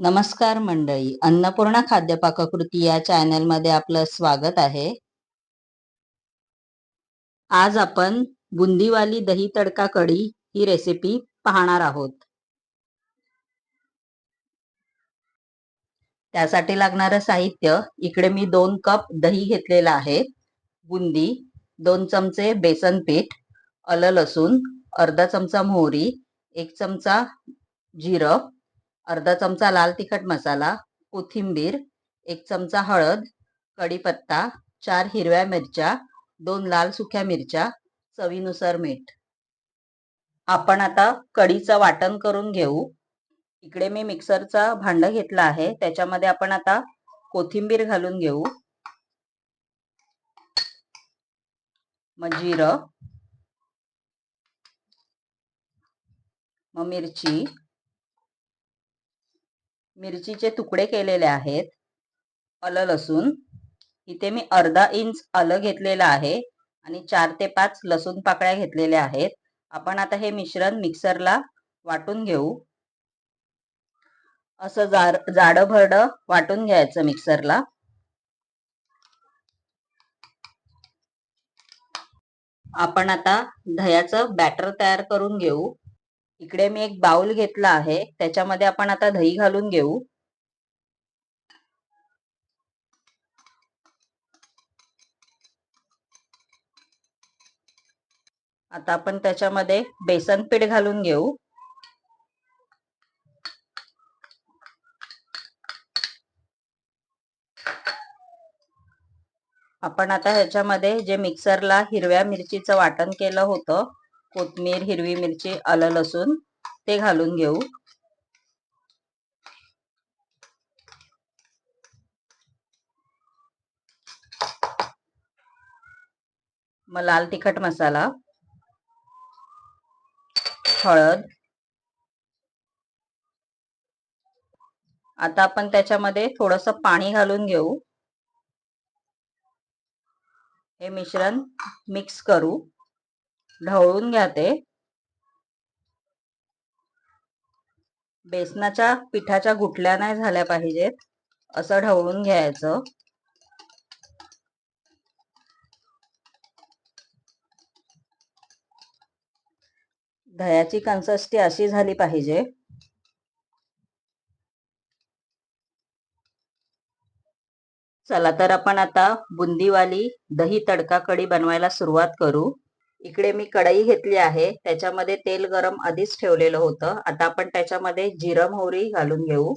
नमस्कार मंडळी अन्नपूर्णा खाद्यपाककृती या चॅनलमध्ये आपलं स्वागत आहे. आज आपण बुंदीवाली दही तडका कढी ही रेसिपी पाहणार आहोत. त्यासाठी लागणारं साहित्य इकडे मी दोन कप दही घेतलेलं आहे. बुंदी दोन चमचे बेसन पीठ अल लसूण अर्धा चमचा मोहरी एक चमचा जिरं अर्धा चमचा लाल तिखट मसाला कोथिंबीर एक चमचा हळद कढीपत्ता चार हिरव्या मिरच्या दोन लाल सुक्या मिरच्या चवीनुसार मीठ. आपण आता कढीचं वाटण करून घेऊ. इकडे मी मिक्सरचा भांड घेतला आहे. त्याच्यामध्ये आपण आता कोथिंबीर घालून घेऊ. मग जिरं. मग मिरची. मिरचीचे तुकडे केलेले आहेत. आलं लसूण. इथे मी अर्धा इंच आलं घेतलेलं आहे. आणि चार ते पाच लसूण पाकळ्या घेतलेल्या आहेत. आपण आता हे मिश्रण मिक्सरला वाटून घेऊ. असं जाड जाडं भरडं वाटून घ्यायचं मिक्सरला. आपण आता दह्याचं बॅटर तयार करून घेऊ. इकडे मी एक बाउल घेतला आहे. त्याच्यामध्ये आपण आता दही घालून घेऊ. आता आपण त्याच्यामध्ये बेसन पीठ घालून घेऊ. आपण आता ह्याच्यामध्ये जे मिक्सरला हिरव्या मिरचीचं वाटण केलं होतं कोथमीर हिरवी मिरची आलं लसूण ते घालून घेऊ. मग लाल तिखट मसाला हळद. आता आपण त्याच्यामध्ये थोडस पाणी घालून घेऊ. हे मिश्रण मिक्स करू. ढवळून घ्या ते. बेसनाच्या पिठाच्या गुटल्या नाही झाल्या पाहिजेत. असं ढवळून घ्यायचं. दह्याची कन्सिस्टी अशी झाली पाहिजे. चला तर आपण आता बुंदीवाली दही तडका कढी बनवायला सुरुवात करू. इकडे मी कढई घेतली आहे त्याच्यामध्ये तेल गरम आधीच ठेवलेलं होतं. आता आपण त्याच्यामध्ये जिरं मोहरी घालून घेऊ.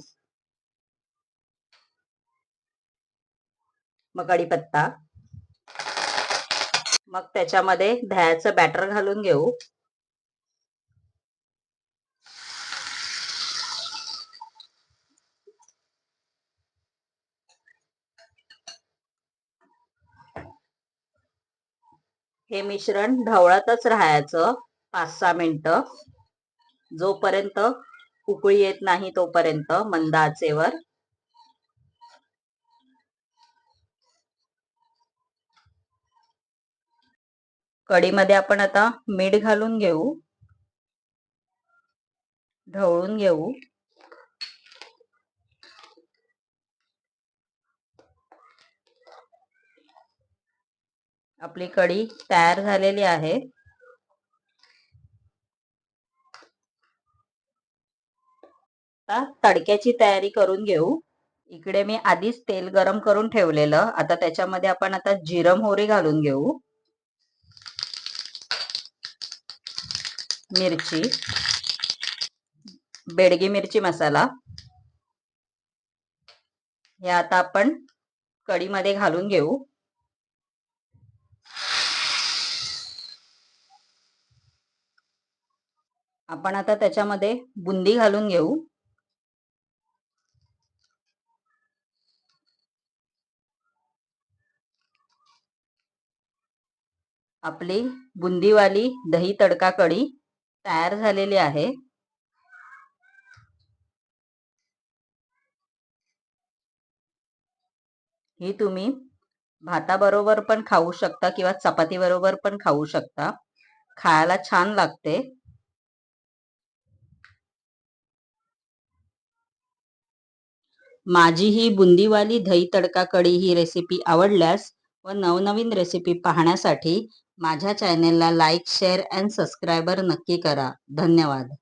मग कढीपत्ता. मग त्याच्यामध्ये दह्याचं बॅटर घालून घेऊ. हे मिश्रण ढवळतच राहायचं पाच सहा मिनिटं. जोपर्यंत उकळी येत नाही तोपर्यंत मंद आचेवर. कढीमध्ये आपण आता मीठ घालून घेऊ. ढवळून घेऊ. आपली कढी तयार झालेली आहे. आता तडक्याची तयारी करून घेऊ. इकडे मी आधीच तेल गरम करून ठेवलेलं. आता त्याच्यामध्ये आपण आता जिरम मोहरी घालून घेऊ. मिरची. बेडगी मिरची मसाला. हे आता आपण कढीमध्ये घालून घेऊ. आपण आता त्याच्यामध्ये बुंदी घालून घेऊ. आपली बुंदीवाली दही तडका कढी तयार झालेली आहे. ही तुम्ही भाताबरोबर पण खाऊ शकता किंवा चपाती बरोबर पण खाऊ शकता. खायला छान लागते. माझी ही बुंदीवाली दही तडका कढी ही रेसिपी आवडल्यास व नवनवीन रेसिपी पाहण्यासाठी माझ्या चॅनेलला लाईक शेअर अँड सबस्क्रायबर नक्की करा. धन्यवाद.